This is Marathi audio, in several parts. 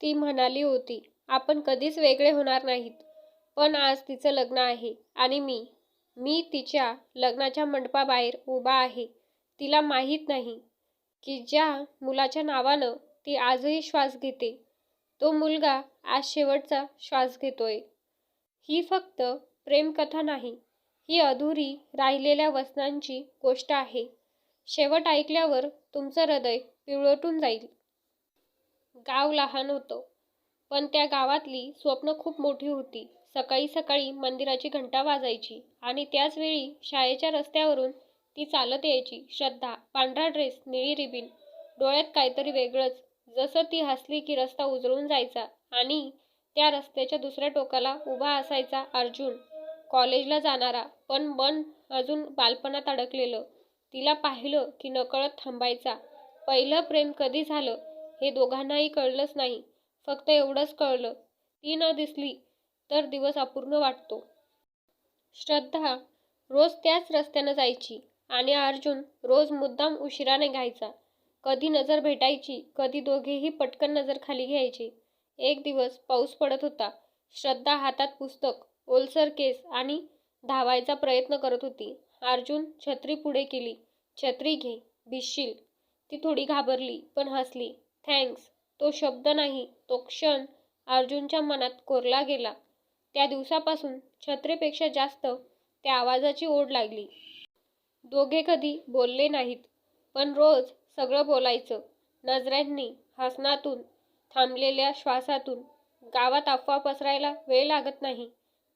ती म्हणाली होती आपण कधीच वेगळे होणार नाहीत. पण आज तिचं लग्न आहे आणि मी मी तिच्या लग्नाच्या मंडपाबाहेर उभा आहे. तिला माहीत नाही की ज्या मुलाच्या नावानं ती आजही श्वास घेते तो मुलगा आज शेवटचा श्वास घेतोय. ही फक्त प्रेमकथा नाही ही अधुरी राहिलेल्या वसनांची गोष्ट आहे. शेवट ऐकल्यावर तुमचं हृदय पिवळटून जाईल. गाव लहान होतं. पण त्या गावातली स्वप्न खूप मोठी होती. सकाळी सकाळी मंदिराची घंटा वाजायची आणि त्याचवेळी शाळेच्या रस्त्यावरून ती चालत यायची. श्रद्धा पांढरा ड्रेस निळी रिबीन डोळ्यात काहीतरी वेगळंच. जसं ती हसली की रस्ता उजळून जायचा आणि त्या रस्त्याच्या दुसऱ्या टोकाला उभा असायचा अर्जुन कॉलेजला जाणारा. पण मन अजून बालपणात अडकलेलं. तिला पाहिलं की नकळत थांबायचा. पहिलं प्रेम कधी झालं? हे दोघांनाही कळलंच नाही. फक्त एवढंच कळलं. ती न दिसली तर दिवस अपूर्ण वाटतो. श्रद्धा रोज त्याच रस्त्यानं जायची आणि अर्जुन रोज मुद्दाम उशिराने घ्यायचा. कधी नजर भेटायची कधी दोघेही पटकन नजर खाली घ्यायचे. एक दिवस पाऊस पडत होता. श्रद्धा हातात पुस्तक ओलसर केस आणि धावायचा प्रयत्न करत होती. अर्जुन छत्री पुढे केली. छत्री घे भिशील ती थोडी घाबरली पण हसली. थँक्स तो शब्द नाही तो क्षण अर्जुनच्या मनात कोरला गेला. त्या दिवसापासून छत्रीपेक्षा जास्त त्या आवाजाची ओढ लागली. दोघे कधी बोलले नाहीत पण रोज सगळं बोलायचं. नजरांनी हसनातून थांबलेल्या श्वासातून गावात अफवा पसरायला वेळ लागत नाही.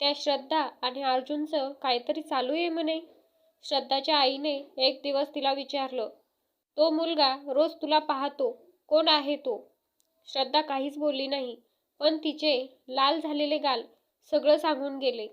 त्या श्रद्धा आणि अर्जुनचं काहीतरी चालू आहे म्हणे. श्रद्धाच्या आईने एक दिवस तिला विचारलं तो मुलगा रोज तुला पाहतो कोण आहे तो? श्रद्धा काहीच बोलली नाही पण तिचे लाल झालेले गाल सगळं सांगून गेले.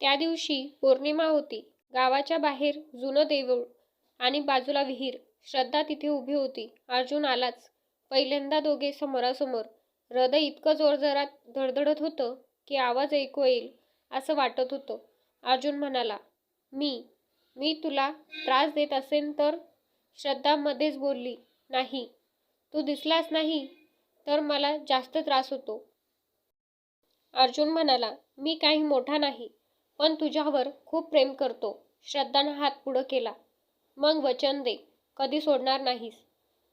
त्या दिवशी पौर्णिमा होती. गावाच्या बाहेर जुनं देऊळ आणि बाजूला विहीर. श्रद्धा तिथे उभी होती. अर्जुन आलाच. पहिल्यांदा दोघे समोरासमोर. हृदय इतकं जोरजोरात धडधडत होतं की आवाज ऐकू येईल असं वाटत होतं. अर्जुन म्हणाला मी मी तुला त्रास देत असेन तर? श्रद्धा मध्येच बोलली नाही. तू दिसलास नाही तर मला जास्त त्रास होतो. अर्जुन म्हणाला मी काही मोठा नाही पण तुझ्यावर खूप प्रेम करतो. श्रद्धानं हात पुढं केला. मग वचन दे कधी सोडणार नाहीस.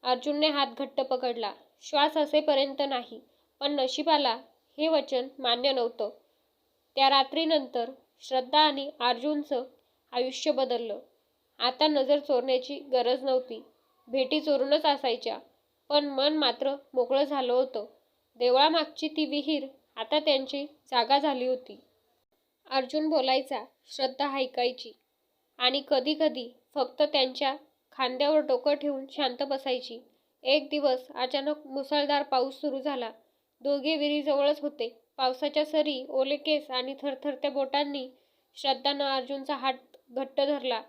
अर्जुनने हात घट्ट पकडला. श्वास असेपर्यंत नाही पण नशिबाला हे वचन मान्य नव्हतं. त्या रात्रीनंतर श्रद्धा आणि अर्जुनचं आयुष्य बदललं. आता नजर चोरण्याची गरज नव्हती. भेटी चोरूनच असायच्या. पण मन मात्र मोकळं झालं होतं. देवळामागची ती विहीर आता त्यांची जागा झाली होती. अर्जुन बोलायचा श्रद्धा ऐकायची. आणि कधीकधी फक्त त्यांच्या खांद्यावर डोकं ठेवून शांत बसायची. एक दिवस अचानक मुसळधार पाऊस सुरू झाला. दोघे विहिरीजवळच होते. पावसाच्या सरी ओले केस आणि थरथरत्या बोटांनी श्रद्धानं अर्जुनचा हात घट्ट धरला.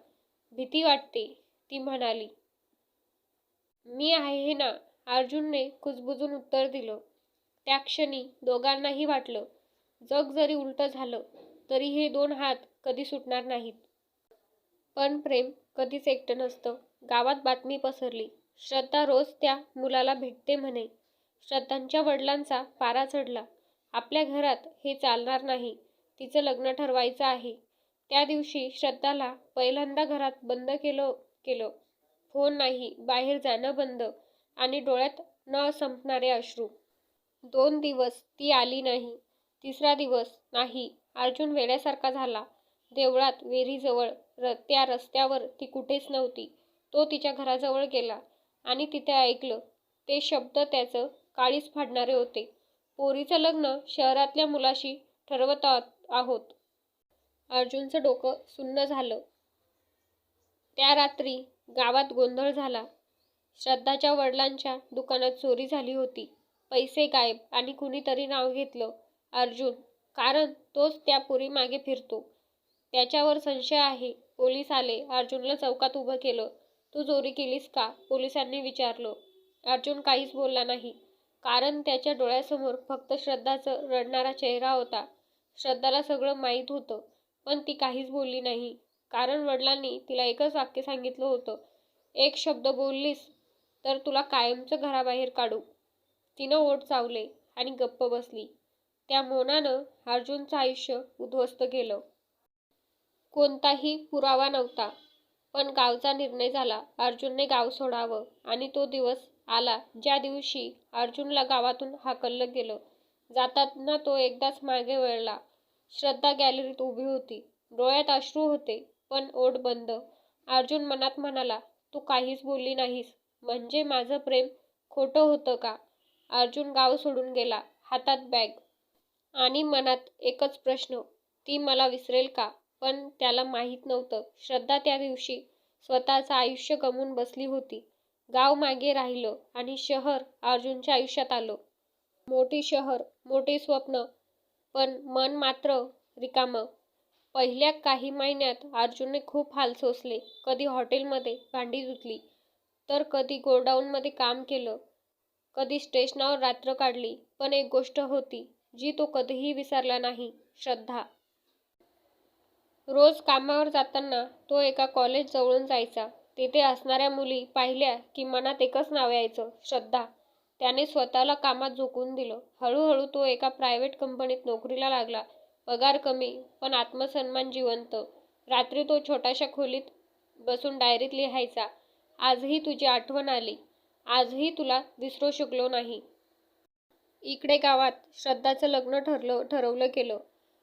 भीती वाटते ती म्हणाली. मी आहे ना अर्जुनने कुजबुजून उत्तर दिलं. त्या क्षणी दोघांनाही वाटलं जग जरी उलटं झालं तरी हे दोन हात कधी सुटणार नाहीत. पण प्रेम कधीच एकटं नसतं. गावात बातमी पसरली. श्रद्धा रोज त्या मुलाला भेटते म्हणे. श्रद्धांच्या वडिलांचा पारा चढला. आपल्या घरात हे चालणार नाही. तिचं लग्न ठरवायचं आहे. त्या दिवशी श्रद्धाला पहिल्यांदा घरात बंद केलं केलं. फोन नाही बाहेर जाणं बंद आणि डोळ्यात न संपणारे अश्रू. दोन दिवस ती आली नाही तिसरा दिवस नाही. अर्जुन वेड्यासारखा झाला. देवळात वेरीजवळ र त्या रस्त्यावर ती कुठेच नव्हती. तो तिच्या घराजवळ गेला आणि तिथे ऐकलं. ते शब्द त्याचं काळीच फाडणारे होते. पोरीचं लग्न शहरातल्या मुलाशी ठरवत आहोत. अर्जुनचं डोकं सुन्न झालं. त्या रात्री गावात गोंधळ झाला. श्रद्धाच्या वडिलांच्या दुकानात चोरी झाली होती. पैसे गायब आणि कुणीतरी नाव घेतलं. अर्जुन कारण तोच त्या पुरी मागे फिरतो. त्याच्यावर संशय आहे. पोलीस आले. अर्जुनला चौकात उभं केलं. तू चोरी केलीस का? पोलिसांनी विचारलं. अर्जुन काहीच बोलला नाही. कारण त्याच्या डोळ्यासमोर फक्त श्रद्धाचं रडणारा चेहरा होता. श्रद्धाला सगळं माहीत होतं पण ती काहीच बोलली नाही. कारण वडिलांनी तिला एकच वाक्य सांगितलं होतं. एक शब्द बोललीस तर तुला कायमचं घराबाहेर काढू. तिनं ओठ चावले आणि गप्प बसली. त्या मोनानं अर्जुनचं आयुष्य उद्ध्वस्त केलं. कोणताही पुरावा नव्हता पण गावचा निर्णय झाला. अर्जुनने गाव सोडावं आणि तो दिवस आला ज्या दिवशी अर्जुनला गावातून हाकललं गेलं. जाताना तो एकदाच मागे वळला. श्रद्धा गॅलरीत उभी होती. डोळ्यात अश्रू होते. पण ओठ बंद. अर्जुन मनात म्हणाला तू काहीच बोलली नाहीस. म्हणजे माझं प्रेम खोटं होतं का? अर्जुन गाव सोडून गेला हातात बॅग आणि मनात एकच प्रश्न ती मला विसरेल का? पण त्याला माहीत नव्हतं. श्रद्धा त्या दिवशी स्वतःचं आयुष्य गमवून बसली होती. गाव मागे राहिलं आणि शहर अर्जुनच्या आयुष्यात आलं. मोठी शहर मोठी स्वप्न पण मन मात्र रिकामं. पहिल्या काही महिन्यात अर्जुनने खूप हाल सोसले. कधी हॉटेलमध्ये भांडी धुतली तर कधी गोडाऊनमध्ये काम केलं कधी स्टेशनावर रात्र काढली. पण एक गोष्ट होती जी तो कधीही विसरला नाही श्रद्धा. रोज कामावर जाताना तो एका कॉलेज जवळून जायचा. तेथे असणाऱ्या मुली पाहिल्या की मनात एकच नाव यायचं श्रद्धा. त्याने स्वतःला कामात झोकून दिलं. हळूहळू तो एका प्रायव्हेट कंपनीत नोकरीला लागला. पगार कमी पण आत्मसन्मान जिवंत. रात्री तो छोट्याशा खोलीत बसून डायरीत लिहायचा. आजही तुझी आठवण आली. आजही तुला विसरू शकलो नाही. इकडे गावात श्रद्धाचं लग्न ठरलं ठरवलं गेलं.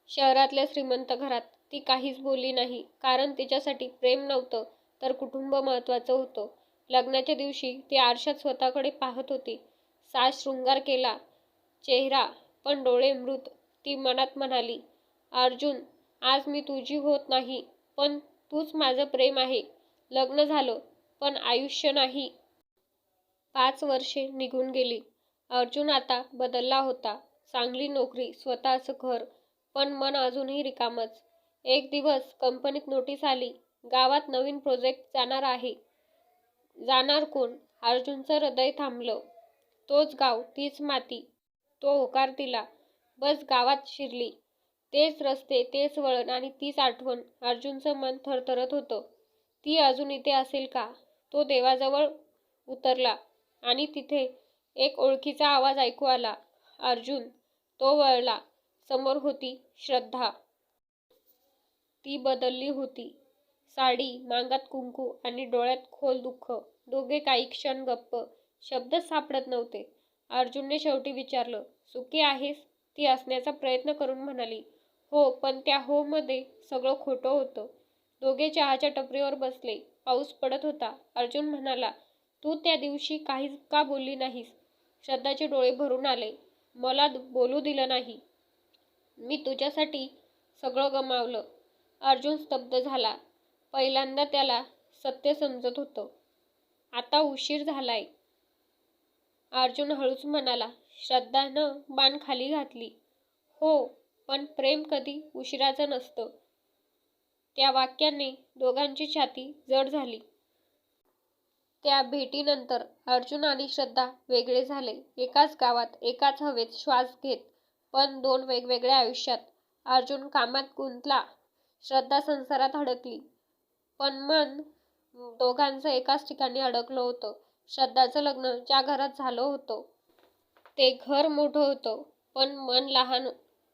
शहरातल्या श्रीमंत घरात ती काहीच बोलली नाही. कारण तिच्यासाठी प्रेम नव्हतं तर कुटुंब महत्त्वाचं होतं. लग्नाच्या दिवशी ती आरशात स्वतःकडे पाहत होती. साज शृंगार केला चेहरा पण डोळे मृत. ती मनात म्हणाली अर्जुन आज मी तुझी होत नाही पण तूच माझं प्रेम आहे. लग्न झालं पण आयुष्य नाही. पाच वर्षे निघून गेली. अर्जुन आता बदलला होता. चांगली नोकरी स्वतःचं घर पण मन अजूनही रिकामच. एक दिवस कंपनीत नोटीस आली गावात नवीन प्रोजेक्ट जाणार आहे. जाणार कोण? अर्जुनचं हृदय थांबलं. तोच गाव तीच माती. तो होकार दिला. बस गावात शिरली. तेच रस्ते तेच वळण आणि तीच आठवण अर्जुनचं मन थरथरत होतं. ती अजून इथे असेल का? तो देवाजवळ उतरला आणि तिथे एक ओळखीचा आवाज ऐकू आला. अर्जुन तो वळला. समोर होती श्रद्धा. ती बदलली होती. साडी मांगात कुंकू आणि डोळ्यात खोल दुःख. दोघे काही क्षण गप्प शब्दच सापडत नव्हते. अर्जुनने शेवटी विचारलं सुखी आहेस? ती असण्याचा प्रयत्न करून म्हणाली हो पण त्या हो मध्ये सगळं खोटं होतं. दोघे चहाच्या टपरीवर बसले. पाऊस पडत होता. अर्जुन म्हणाला तू त्या दिवशी काहीच का बोलली नाहीस श्रद्धाचे डोळे भरून आले. मला बोलू दिलं नाही. मी तुझ्यासाठी सगळं गमावलं अर्जुन स्तब्ध झाला. पहिल्यांदा त्याला सत्य समजत होतं. आता उशीर झालाय अर्जुन हळूच म्हणाला श्रद्धानं बाण खाली घातली. हो पण प्रेम कधी उशिराचं नसतं. त्या वाक्याने दोघांची छाती जड झाली. त्या भेटीनंतर अर्जुन आणि श्रद्धा वेगळे झाले. एकाच गावात एकाच हवेत श्वास घेत पण दोन वेगवेगळ्या आयुष्यात अर्जुन कामात गुंतला. श्रद्धा संसारात अडकली. पण मन दोघांचं एकाच ठिकाणी अडकलं होतं. श्रद्धाचं लग्न ज्या घरात झालं होतं ते घर मोठं होतं. पण मन लहान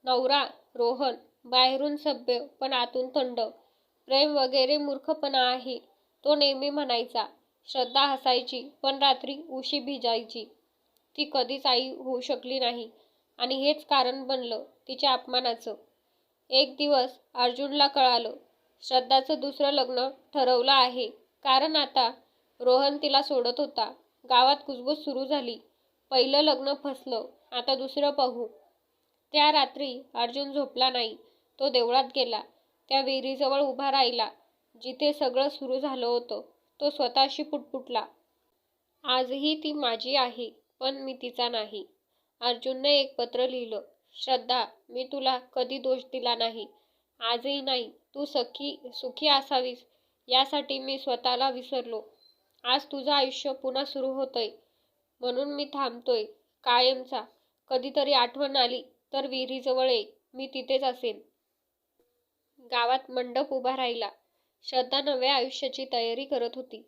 नवरा रोहन बाहेरून सभ्य पण आतून थंड. प्रेम वगैरे मूर्खपणा आहे तो नेहमी म्हणायचा. श्रद्धा हसायची पण रात्री उशी भिजायची. ती कधीच आई होऊ शकली नाही. आणि हेच कारण बनलं तिच्या अपमानाचं. एक दिवस अर्जुनला कळालं श्रद्धाचं दुसरं लग्न ठरवलं आहे. कारण आता रोहन तिला सोडत होता. गावात कुजबूज सुरू झाली. पहिलं लग्न फसलं आता दुसरं पाहू. त्या रात्री अर्जुन झोपला नाही. तो देवळात गेला. त्या विहिरीजवळ उभा राहिला जिथे सगळं सुरू झालं होतं. तो स्वतःशी पुटपुटला आजही ती माझी आहे पण मी तिचा नाही. अर्जुनने एक पत्र लिहिलं श्रद्धा मी तुला कधी दोष दिला नाही. आजही नाही तू सखी सुखी असावीस यासाठी मी स्वतःला विसरलो. आज तुझं आयुष्य पुन्हा सुरू होतंय. म्हणून मी थांबतोय कायमचा. कधीतरी आठवण आली तर विहिरीजवळ ये मी तिथेच असेन. गावात मंडप उभा राहिला. श्रद्धा नव्या आयुष्याची तयारी करत होती.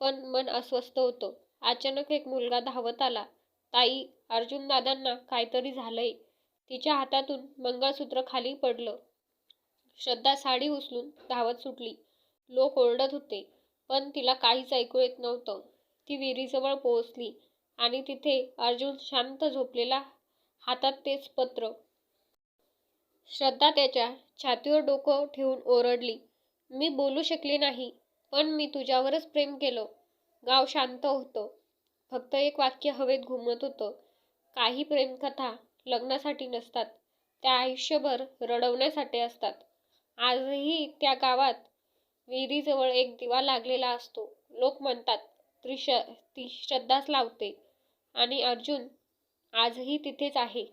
पण मन अस्वस्थ होतं. अचानक एक मुलगा धावत आला. ताई अर्जुनदादांना काहीतरी झालंय. तिच्या हातातून मंगळसूत्र खाली पडलं. श्रद्धा साडी उचलून धावत सुटली. लोक ओरडत होते पण तिला काहीच ऐकू येत नव्हतं. ती विहिरीजवळ पोहोचली आणि तिथे अर्जुन शांत झोपलेला हातात तेच पत्र. श्रद्धा त्याच्या छातीवर डोकं ठेवून ओरडली. मी बोलू शकले नाही पण मी तुझ्यावरच प्रेम केलं. गाव शांत होतं. फक्त एक वाक्य हवेत घुमत होतं. काही प्रेमकथा लग्नासाठी नसतात. त्या आयुष्यभर रडवण्यासाठी असतात. आजही त्या गावात विहिरीजवळ एक दिवा लागलेला असतो. लोक म्हणतात ती ती श्रद्धाच लावते. आणि अर्जुन आजही तिथेच आहे.